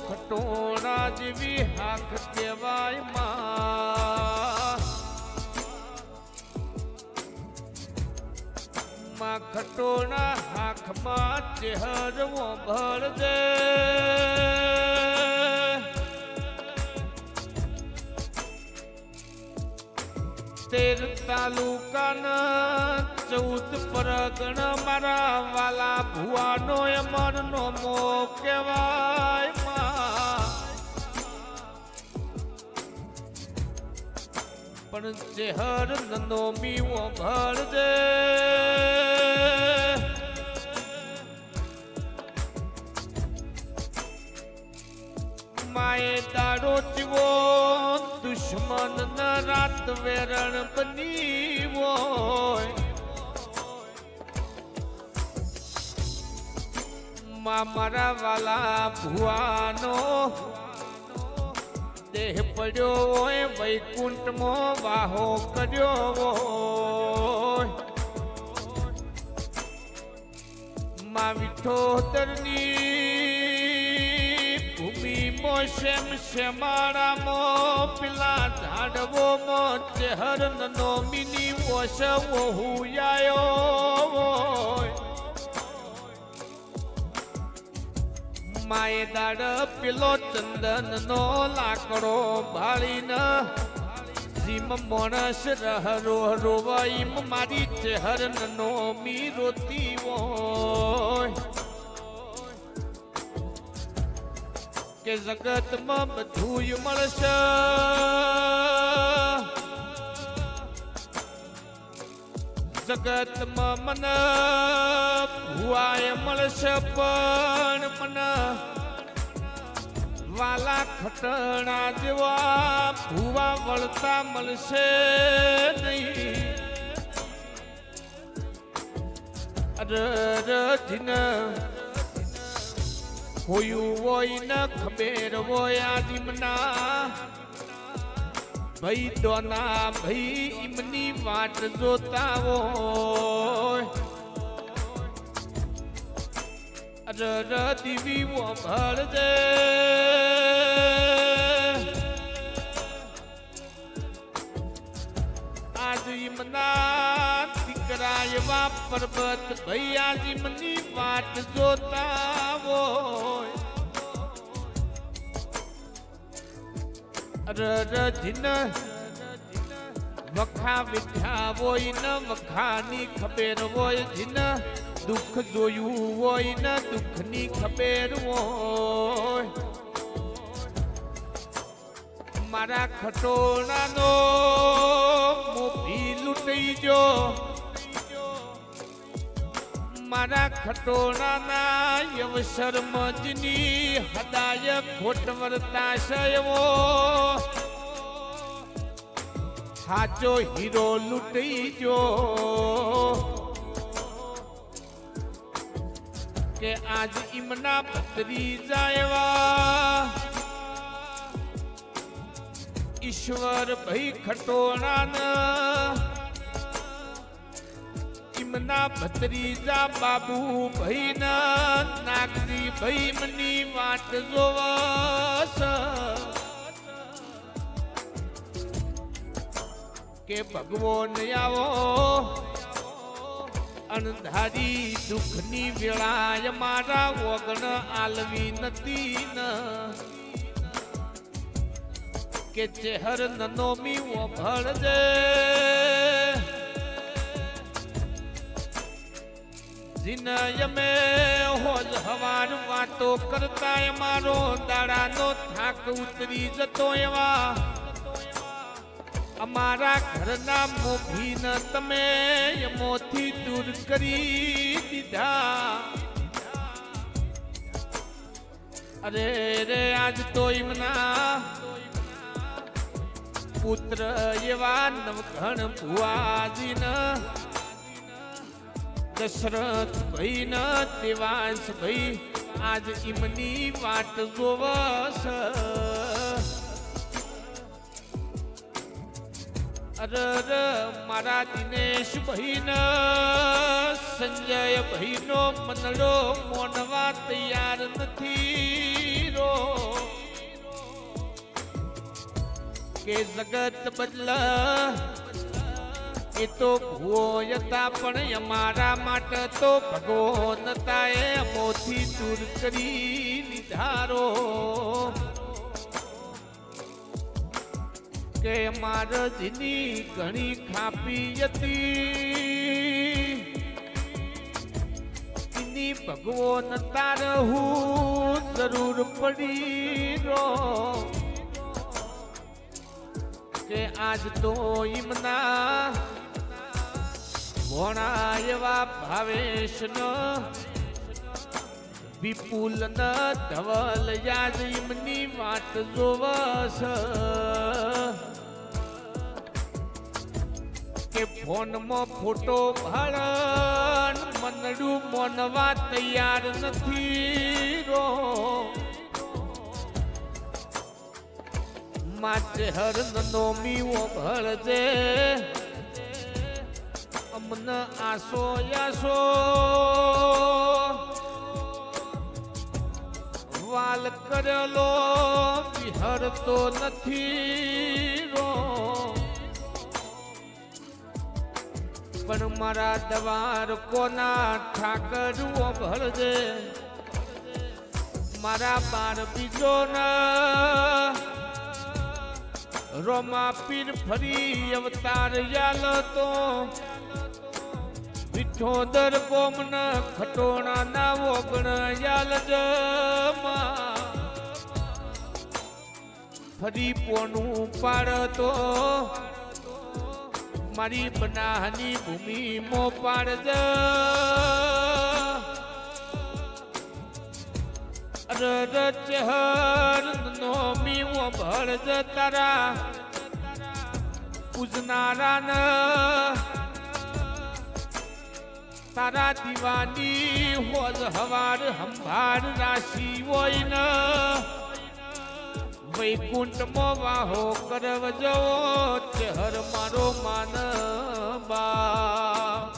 ખટોણા જેવી હાક કહેવાયમાં. માં ખટોણા હાકમાં ચહેરવો દે. તેર તાલુકાના ચૌદ પરગણ મારા વાલા ભુવાનો અમરનો મો કહેવાય પણ ચહેર નનો મીવો ભળજે માએ દાડો જીવો, દુશ્મન ન રાત વેરણ બની હોય મારા વાલા ભુવાનો દેહ પડ્યો હોય, વૈકુંઠમાં વાહો કર્યો હોય. મા વિઠોદરની ભૂમિ મોશેમ શેમાળામો પેલા ઝાડવો મો ચહેર નો મિની વોશ વહુયાયો હોય. માએ દાડ પેલો ચંદન નો લાકડો ભાળીને જીમ મોણસ રહરો રોવાઈમ મારી ચહરન નો મી રોતી હોય કે જગતમાં બધું મળશે. જગતમાં મને મળશે પણ મને વાલા ખટણા જેવા ભુવા વળતા મળશે નહીં. અરે રજીના હોયું હોય ન ખબેર હોય આજીમના ભાઈ દોના ભાઈ ઇમની વાટ જોતા હોય. દીવી વો ભળજે. આજ એવા પર્વત ભાઈ આજ ઇમની વાટ જોતા હોય. રજીન વખા મીઠા હોય ન વખાની ખબેર હોય જીન દુઃખ જોયું હોય ન, દુઃખની ખબેર હોય. મારા ખટોળાનો મોભી લૂંટાઈ જો મારા ખટોણાના અવસર મજની હદાય ખોટ વર્તા શયવો. સાચો હીરો લૂંટી જો કે આજ ઇમના પત્રી જાયવા. ઈશ્વર ભઈ ખટોણાના ઇમના ભત્રીજા બાબુ ભાઈ ના નાગરી ભાઈ મની વાત જોવસ. કે ભગવાન આવો. અણધારી દુઃખની વેળાય મારા વગણ આલવી નથી ન. કે ચહેર નનો મી દે. જીનય મે હોજ હવાર વાતો કરતા મારો દાડાનો થાક ઉતરી જતો એવા. અમારા ઘરના મોભીન તમે એમોથી દૂર કરી દીધા. અરે રે, આજ તો એમના પુત્ર એવા નવઘણ ભુવાજીના દશરથ ભાઈ ન દેવાંશ ભાઈ આજ ઇમની વાટ જોવસ. અરર મારા દિનેશ ભાઈન સંજય ભાઈનો મનડો મોનવા તૈયાર નથી રો. કે જગત બદલા, એ તો ભૂવો હતા, પણ અમારા માટે તો ભગવનતા એ મોથી દૂર કરી નિધારો કે મારજની જીની ઘણી ખાપી હતી. ન તાર હું જરૂર પડી રો કે આજ તો ઈમના ભોણા એવા ભાવેશ નો વિપુલ ન ધવલ યાદ ઈમની વાત જોવસ. કે ફોનમાં ફોટો ભાળન મનડું મોનવા તૈયાર નથી રો. માચે હર નોમીઓ ભળજે. અમન આસો યાસો. વાલ કરેલો વિહરતો નથી રો. પણ મારા દવાર કોના ઠાકરુઓ ભરજે? મારા બાર બીજો રોમા પીર ફરી અવતાર યાલ તો. વિઠોદર ગોમન ખટોણા ના ઓગણ યાલ ફરી પોનું પાડતો. મારી બનાની ભૂમિ મો પાડજ ચહર નો મીવો ભળજ તારા. પૂજનારા ન તારા દિવાની હોજ હવાર હંભાર રાશિ હોય ન વૈકુંઠમાં વાહો કરવજો ચહર મારો માન બા